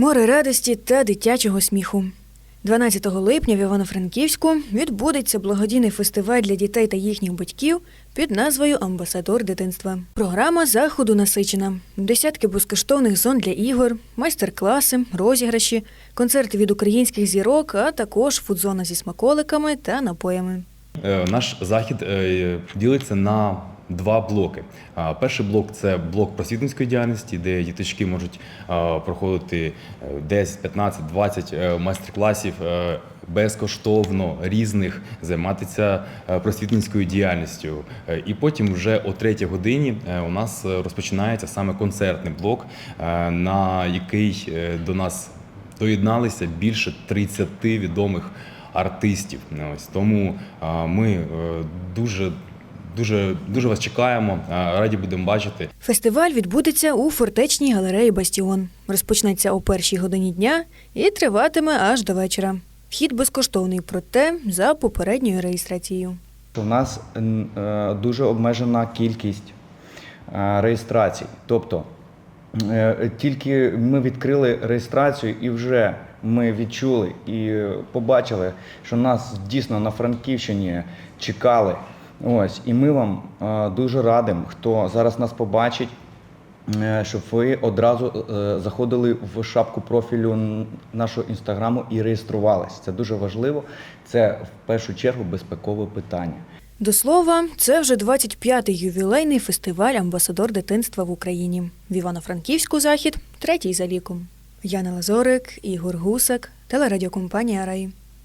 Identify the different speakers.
Speaker 1: Море радості та дитячого сміху. 12 липня в Івано-Франківську відбудеться благодійний фестиваль для дітей та їхніх батьків під назвою Амбасадор дитинства. Програма заходу насичена. Десятки безкоштовних зон для ігор, майстер-класи, розіграші, концерти від українських зірок, а також фудзона зі смаколиками та напоями.
Speaker 2: Е, Наш захід е, ділиться на два блоки. Перший блок це блок просвітницької діяльності, де діточки можуть проходити е, 10, 15, 20 е, майстер-класів е, безкоштовно різних, займатися е, просвітницькою діяльністю. Е, І потім вже о третій годині у нас розпочинається саме концертний блок, на який до нас доєдналися більше 30 відомих артистів. Ось тому ми дуже. Дуже дуже вас чекаємо, раді будемо бачити.
Speaker 1: Фестиваль відбудеться у фортечній галереї Бастіон. Розпочнеться о першій годині дня і триватиме аж до вечора. Вхід безкоштовний, проте за попередньою реєстрацією.
Speaker 3: У нас е, дуже обмежена кількість е, реєстрацій. Тобто е, тільки ми відкрили реєстрацію і вже ми відчули і побачили, що нас дійсно на Франківщині чекали. Ось, і ми вам е, дуже радимо, хто зараз нас побачить. е, Щоб ви одразу е, заходили в шапку профілю нашого інстаграму і реєструвались. Це дуже важливо. Це в першу чергу безпекове питання.
Speaker 1: До слова, це вже 25-й ювілейний фестиваль Амбасадор дитинства в Україні. В Івано-Франківську захід третій за ліком. Яна Лазорик, Ігор Гусак, телерадіокомпанія Раї.